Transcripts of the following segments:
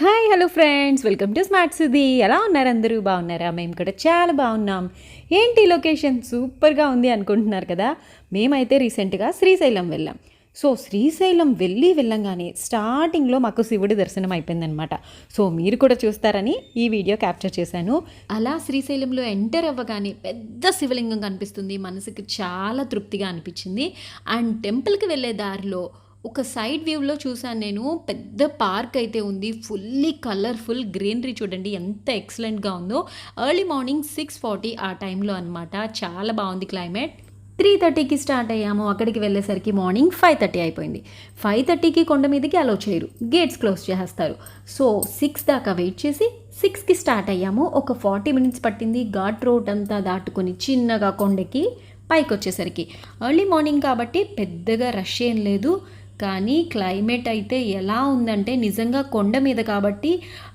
Hi hello friends welcome to smart Sudhi ఎలా ఉన్నారు అందరూ? బాగున్నారా? మేము కూడా చాలా బాగున్నాం. ఏంటి లొకేషన్ సూపర్గా ఉంది అనుకుంటున్నారు కదా? మేమైతే రీసెంట్గా శ్రీశైలం వెళ్ళాం. సో శ్రీశైలం వెళ్ళి వెళ్ళంగానే స్టార్టింగ్లో మాకు శివుడి దర్శనం అయిపోయిందనమాట సో మీరు కూడా చూస్తారని ఈ వీడియో క్యాప్చర్ చేశాను. అలా శ్రీశైలంలో ఎంటర్ అవ్వగానే పెద్ద శివలింగం కనిపిస్తుంది. మనసుకి చాలా తృప్తిగా అనిపించింది. అండ్ టెంపుల్కి వెళ్ళే దారిలో ఒక సైడ్ వ్యూలో చూసాను నేను పెద్ద పార్క్ అయితే ఉంది ఫుల్లీ కలర్ఫుల్ గ్రీనరీ చూడండి ఎంత ఎక్సలెంట్గా ఉందో. ఎర్లీ మార్నింగ్ సిక్స్ ఫార్టీ ఆ టైంలో అనమాట చాలా బాగుంది క్లైమేట్. త్రీ థర్టీకి స్టార్ట్ అయ్యాము అక్కడికి వెళ్ళేసరికి మార్నింగ్ ఫైవ్ థర్టీ అయిపోయింది. ఫైవ్ థర్టీకి కొండ మీదకి అలో చేయరు గేట్స్ క్లోజ్ చేసేస్తారు. సో సిక్స్ దాకా వెయిట్ చేసి సిక్స్కి స్టార్ట్ అయ్యాము ఒక ఫార్టీ మినిట్స్ పట్టింది ఘాట్ రోడ్ అంతా దాటుకొని చిన్నగా కొండకి పైకి వచ్చేసరికి ఎర్లీ మార్నింగ్ కాబట్టి పెద్దగా రష్ ఏం లేదు కానీ క్లైమేట్ అయితే ఎలా ఉందంటే నిజంగా కొండ మీద కాబట్టి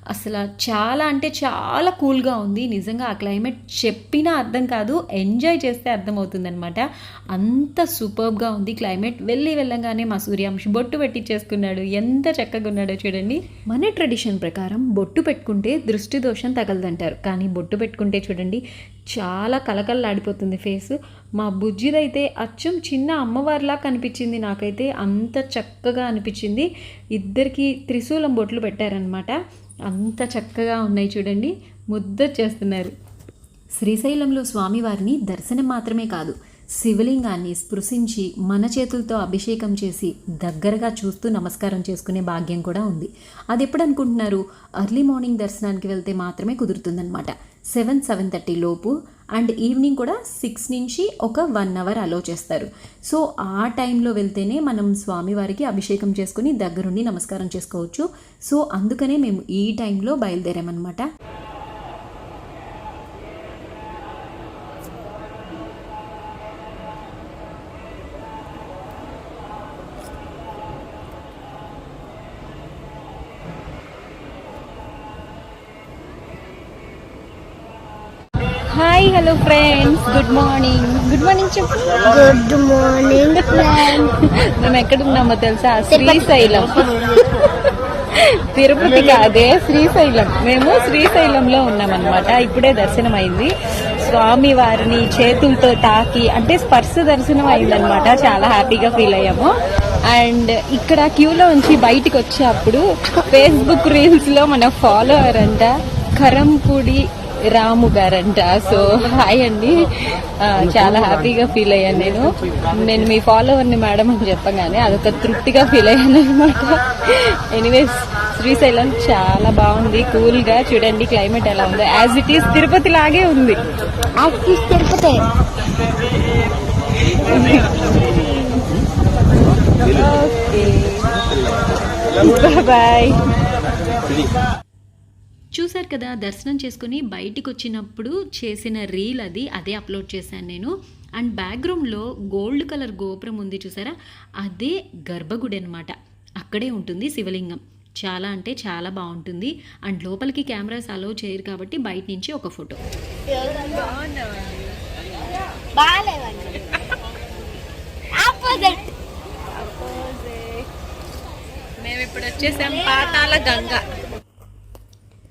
అసలు చాలా అంటే చాలా కూల్గా ఉంది. నిజంగా ఆ క్లైమేట్ చెప్పినా అర్థం కాదు ఎంజాయ్ చేస్తే అర్థమవుతుందనమాట అంత సూపర్గా ఉంది క్లైమేట్. వెళ్ళి వెళ్ళంగానే మా సూర్యాంశ్ బొట్టు పెట్టించేసుకున్నాడు ఎంత చక్కగా ఉన్నాడో చూడండి. మన ట్రెడిషన్ ప్రకారం బొట్టు పెట్టుకుంటే దృష్టి దోషం తగలదంటారు. కానీ బొట్టు పెట్టుకుంటే చూడండి చాలా కలకల్లాడిపోతుంది ఫేస్. మా బుజ్జిదైతే అచ్చం చిన్న అమ్మవారిలా కనిపించింది. నాకైతే అంత చక్కగా అనిపించింది. ఇద్దరికి త్రిశూలం బొట్లు పెట్టారనమాట అంత చక్కగా ఉన్నాయి చూడండి. ముద్ద చేస్తున్నారు. శ్రీశైలంలో స్వామివారిని దర్శనం మాత్రమే కాదు శివలింగాన్ని స్పృశించి మన చేతులతో అభిషేకం చేసి దగ్గరగా చూస్తూ నమస్కారం చేసుకునే భాగ్యం కూడా ఉంది. అది ఎప్పుడు అనుకుంటున్నారు అర్లీ మార్నింగ్ దర్శనానికి వెళ్తే మాత్రమే కుదురుతుందనమాట సెవెన్ సెవెన్ థర్టీ లోపు అండ్ ఈవినింగ్ కూడా సిక్స్ నుంచి ఒక వన్ అవర్ అలో చేస్తారు. సో ఆ టైంలో వెళ్తేనే మనం స్వామివారికి అభిషేకం చేసుకుని దగ్గరుండి నమస్కారం చేసుకోవచ్చు. సో అందుకనే మేము ఈ టైంలో బయలుదేరామన్నమాట. Hi hello friends good morning good morning చెప్పు. గుడ్ మార్నింగ్ మేము ఎక్కడున్నామో తెలుసా? శ్రీశైలం. తిరుపతి కాదే శ్రీశైలం. మేము శ్రీశైలంలో ఉన్నామన్నమాట. ఇప్పుడే దర్శనం అయింది స్వామి వారిని చేతులతో తాకి అంటే స్పర్శ దర్శనం అయిందనమాట చాలా హ్యాపీగా ఫీల్ అయ్యాము. అండ్ ఇక్కడ క్యూలో ఉంచి బయటికి వచ్చేటప్పుడు ఫేస్బుక్ రీల్స్లో మన ఫాలోవర్ అంట కరంపూడి రాము గారంట. సో హాయ్ అండి. చాలా హ్యాపీగా ఫీల్ అయ్యాను నేను. నేను మీ ఫాలోవర్ని మేడం అని చెప్పగానే అదొక తృప్తిగా ఫీల్ అయ్యాను అనమాట ఎనీవేస్ శ్రీశైలం చాలా బాగుంది. కూల్గా చూడండి క్లైమేట్ ఎలా ఉందో. యాజ్ ఇట్ ఈస్ తిరుపతి లాగే ఉంది. యాక్సిస్ తిరుపతి. ఓకే బాయ్ చూశారు కదా దర్శనం చేసుకుని బయటికి వచ్చినప్పుడు చేసిన రీల్ అది అదే అప్లోడ్ చేశాను నేను. అండ్ బ్యాక్గ్రౌండ్లో గోల్డ్ కలర్ గోపురం ఉంది చూసారా? అదే గర్భగుడి అనమాట అక్కడే ఉంటుంది శివలింగం. చాలా అంటే చాలా బాగుంటుంది. అండ్ లోపలికి కెమెరాస్ అలో చేయరు కాబట్టి బయట నుంచి ఒక ఫోటో. మేము ఇప్పుడు వచ్చేసాం పాతాల గంగ.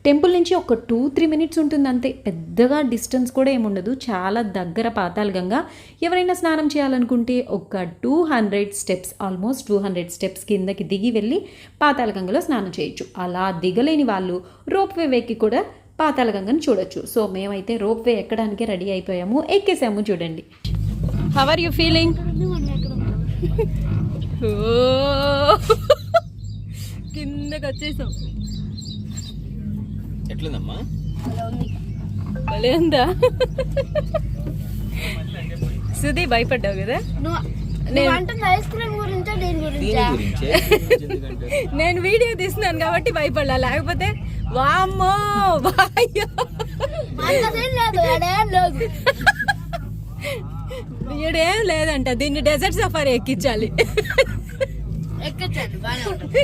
టెంపుల్ నుంచి ఒక టూ త్రీ మినిట్స్ ఉంటుంది అంతే. పెద్దగా డిస్టెన్స్ కూడా ఏముండదు చాలా దగ్గర పాతాల గంగ. ఎవరైనా స్నానం చేయాలనుకుంటే ఒక two hundred steps almost two hundred steps కిందకి దిగి వెళ్ళి పాతాల గంగలో స్నానం చేయొచ్చు. అలా దిగలేని వాళ్ళు రోప్ వే ఎక్కి కూడా పాతాల గంగను చూడొచ్చు. సో మేమైతే రోప్ వే ఎక్కడానికి రెడీ అయిపోయాము. ఎక్కేసాము చూడండి. హవర్ యూ ఫీలింగ్ కిందకి వచ్చేసాం. ఎట్లుందమ్మా? భలే ఉందా? సుధీ భయపడ్డావు కదా? నువ్వు అంటుంది ఐస్ క్రీమ్ గురించా దీని దీని గురించా? గురించే ఎందుకంటే నేను వీడియో తీస్తున్నాను కాబట్టి భయపడ్డా లేకపోతే వామ్మో ఈడేం లేదంట. దీన్ని డెజర్ట్ సఫారీ ఎక్కించాలి. ఎక్కచ్చాను బాగానే ఉంటుంది.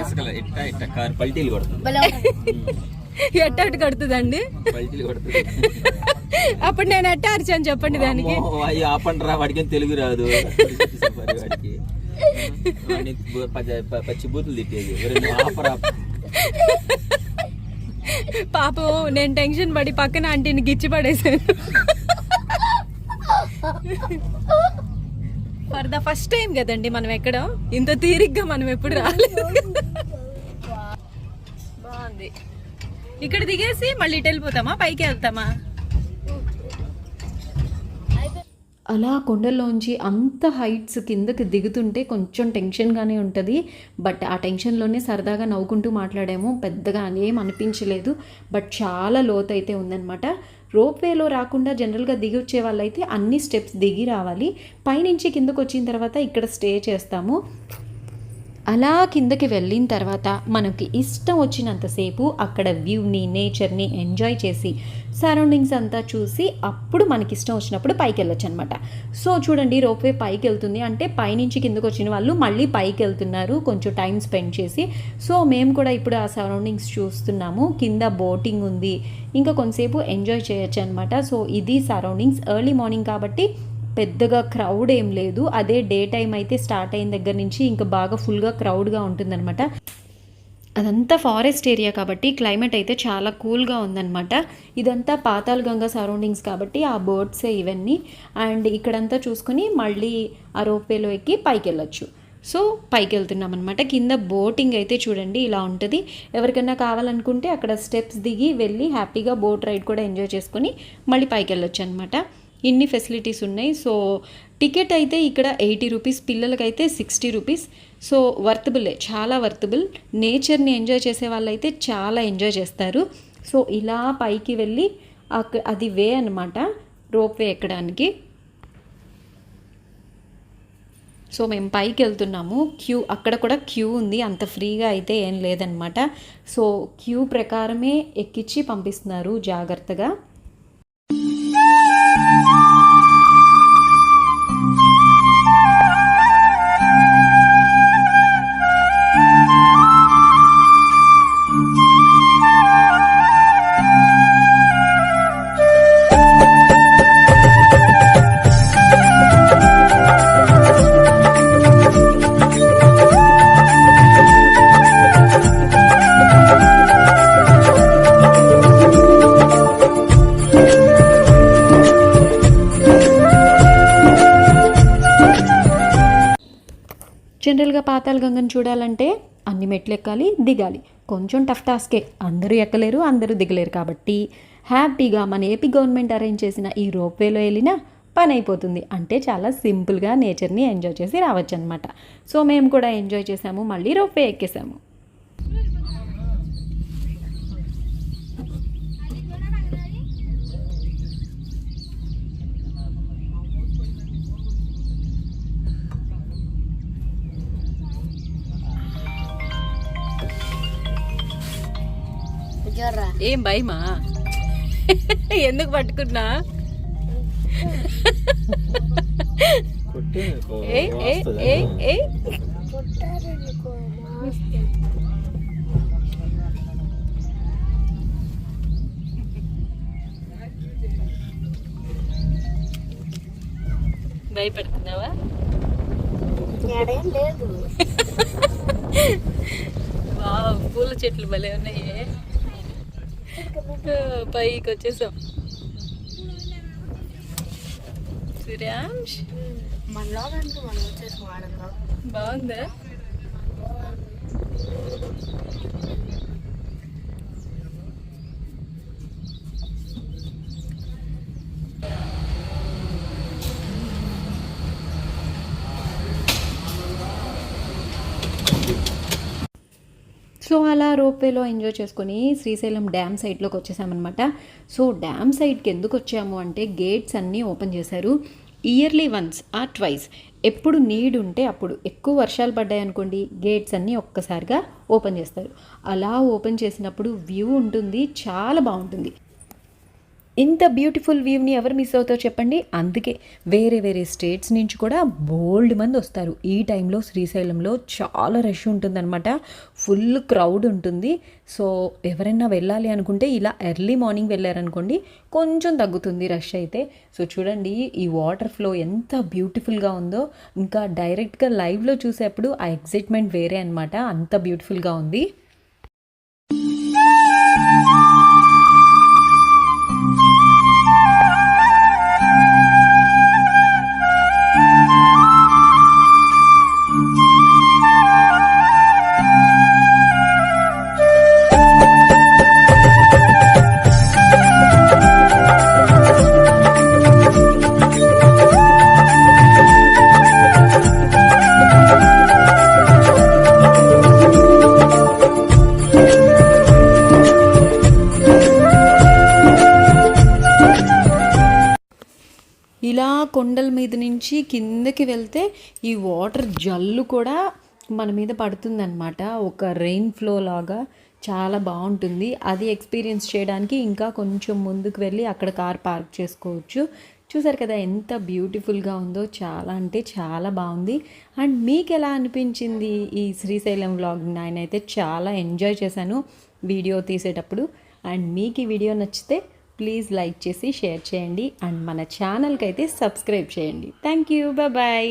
ఇసుకల ఇట్ట ఇట్ట కారు పల్టీలు కొడుతుంది. భలే ఉంటుంది. ఎట్టటి కడుతుందండి? పల్టీలు కొడుతుంది. అప్పుడు నేను ఎట్ట అరిచాను చెప్పండి దానికి. అమ్మో, అయ్యో ఆపండ్రా వాడికి తెలుగు రాదు. పచ్చ- ప- పచ్చి బూతులు తిట్టేది. పాపం నేను టెన్షన్ పడి పక్కన ఆంటీని గిచ్చి పడేసాను ఫర్ ద ఫస్ట్ టైం కదండి మనం ఎక్కడ? ఇంత తీరిగ్గా మనం ఎప్పుడు రాలేదు. బాగుంది. ఇక్కడ దిగేసి మళ్ళీ ఇటు వెళ్ళిపోతామా? పైకి వెళ్తామా? అలా కొండల్లోంచి అంత హైట్స్ కిందకి దిగుతుంటే కొంచెం టెన్షన్గానే ఉంటుంది. బట్ ఆ టెన్షన్లోనే సరదాగా నవ్వుకుంటూ మాట్లాడాము. పెద్దగా ఏం అనిపించలేదు. బట్ చాలా లోతైతే ఉందన్నమాట. రోప్వేలో రాకుండా జనరల్గా దిగి వచ్చే వాళ్ళైతే అన్ని స్టెప్స్ దిగి రావాలి. పైనుంచి కిందకు వచ్చిన తర్వాత ఇక్కడ స్టే చేస్తాము. అలా కిందకి వెళ్ళిన తర్వాత మనకి ఇష్టం వచ్చినంతసేపు అక్కడ వ్యూని నేచర్ని ఎంజాయ్ చేసి సరౌండింగ్స్ అంతా చూసి అప్పుడు మనకి ఇష్టం వచ్చినప్పుడు పైకి వెళ్ళొచ్చు అనమాట సో చూడండి రోప్వే పైకి వెళ్తుంది. అంటే పైనుంచి కిందకు వచ్చిన వాళ్ళు మళ్ళీ పైకి వెళ్తున్నారు. కొంచెం టైం స్పెండ్ చేసి. సో మేము కూడా ఇప్పుడు ఆ సరౌండింగ్స్ చూస్తున్నాము. కింద బోటింగ్ ఉంది. ఇంకా కొంతసేపు ఎంజాయ్ చేయొచ్చు అనమాట సో ఇది సరౌండింగ్స్. ఎర్లీ మార్నింగ్ కాబట్టి పెద్దగా క్రౌడ్ ఏం లేదు. అదే డే టైం అయితే స్టార్ట్ అయిన దగ్గర నుంచి ఇంకా బాగా ఫుల్గా క్రౌడ్గా ఉంటుందన్నమాట. అదంతా ఫారెస్ట్ ఏరియా కాబట్టి క్లైమేట్ అయితే చాలా కూల్గా ఉందన్నమాట. ఇదంతా పాతాల్ గంగా సరౌండింగ్స్ కాబట్టి ఆ బర్డ్సే ఇవన్నీ. అండ్ ఇక్కడంతా చూసుకొని మళ్ళీ ఆ రోప్వేలో ఎక్కి పైకి వెళ్ళొచ్చు సో పైకి వెళ్తున్నాం అనమాట కింద బోటింగ్ అయితే చూడండి ఇలా ఉంటుంది. ఎవరికైనా కావాలనుకుంటే అక్కడ స్టెప్స్ దిగి వెళ్ళి హ్యాపీగా బోట్ రైడ్ కూడా ఎంజాయ్ చేసుకొని మళ్ళీ పైకి వెళ్ళొచ్చు అనమాట ఇన్ని ఫెసిలిటీస్ ఉన్నాయి. సో టికెట్ అయితే ఇక్కడ ఎయిటీ రూపీస్ పిల్లలకైతే సిక్స్టీ రూపీస్ సో వర్తబులే చాలా వర్తబుల్ నేచర్ని ఎంజాయ్ చేసే వాళ్ళైతే చాలా ఎంజాయ్ చేస్తారు. సో ఇలా పైకి వెళ్ళి అక్క అది వే అనమాట రోప్ వే ఎక్కడానికి. సో మేము పైకి వెళ్తున్నాము. క్యూ అక్కడ కూడా క్యూ ఉంది. అంత ఫ్రీగా అయితే ఏం లేదనమాట సో క్యూ ప్రకారమే ఎక్కించి పంపిస్తున్నారు జాగ్రత్తగా. జనరల్గా పాతాళ గంగను చూడాలంటే అన్ని మెట్లు ఎక్కాలి దిగాలి. కొంచెం టఫ్ టాస్కే. అందరూ ఎక్కలేరు అందరూ దిగలేరు కాబట్టి హ్యాపీగా మన ఏపీ గవర్నమెంట్ అరేంజ్ చేసిన ఈ రోప్వేలో వెళ్ళినా పని అయిపోతుంది. అంటే చాలా సింపుల్గా నేచర్ని ఎంజాయ్ చేసి రావచ్చు అనమాట సో మేము కూడా ఎంజాయ్ చేసాము మళ్ళీ రోప్వే ఎక్కేసాము. ఏం భయమా? ఎందుకు పట్టుకున్నా? ఏయ్, ఏయ్, ఏయ్, ఏయ్. కొట్టారనుకో భయపడుతున్నావా? ఏడేం లేదు. వావ్, పూల చెట్లు భలే ఉన్నాయి. పైకి వచ్చేసాం. సురాంష్? బాగుందా? సో అలా రోప్వేలో ఎంజాయ్ చేసుకొని శ్రీశైలం డ్యామ్ సైడ్లోకి వచ్చేసామన్నమాట. సో డ్యామ్ సైడ్కి ఎందుకు వచ్చాము అంటే గేట్స్ అన్నీ ఓపెన్ చేశారు. Yearly once or twice. ఎప్పుడు నీడ్ ఉంటే అప్పుడు. ఎక్కువ వర్షాలు పడ్డాయి అనుకోండి గేట్స్ అన్నీ ఒక్కసారిగా ఓపెన్ చేస్తారు. అలా ఓపెన్ చేసినప్పుడు వ్యూ ఉంటుంది చాలా బాగుంటుంది. ఇంత బ్యూటిఫుల్ వ్యూని ఎవరు మిస్ అవుతారో చెప్పండి. అందుకే వేరే వేరే స్టేట్స్ నుంచి కూడా బోల్డ్ మంది వస్తారు. ఈ టైంలో శ్రీశైలంలో చాలా రష్ ఉంటుందన్నమాట. ఫుల్ క్రౌడ్ ఉంటుంది. సో ఎవరైనా వెళ్ళాలి అనుకుంటే ఇలా ఎర్లీ మార్నింగ్ వెళ్ళారనుకోండి కొంచెం తగ్గుతుంది రష్ అయితే. సో చూడండి ఈ వాటర్ ఫ్లో ఎంత బ్యూటిఫుల్గా ఉందో. ఇంకా డైరెక్ట్గా లైవ్లో చూసేప్పుడు ఆ ఎగ్జైట్మెంట్ వేరే అనమాట అంత బ్యూటిఫుల్గా ఉంది. కొండల మీద నుంచి కిందకి వెళ్తే ఈ వాటర్ జల్లు కూడా మన మీద పడుతుందన్నమాట. ఒక రెయిన్ ఫ్లో లాగా చాలా బాగుంటుంది. అది ఎక్స్పీరియన్స్ చేయడానికి ఇంకా కొంచెం ముందుకు వెళ్ళి అక్కడ కార్ పార్క్ చేసుకోవచ్చు. చూసారు కదా ఎంత బ్యూటిఫుల్గా ఉందో చాలా అంటే చాలా బాగుంది. అండ్ మీకు ఎలా అనిపించింది ఈ శ్రీశైలం వ్లాగ్ నేనైతే చాలా ఎంజాయ్ చేశాను వీడియో తీసేటప్పుడు. అండ్ మీకు ఈ వీడియో నచ్చితే ప్లీజ్ లైక్ చేసి షేర్ చేయండి అండ్ మన ఛానల్కి అయితే సబ్స్క్రైబ్ చేయండి. Thank you. బాయ్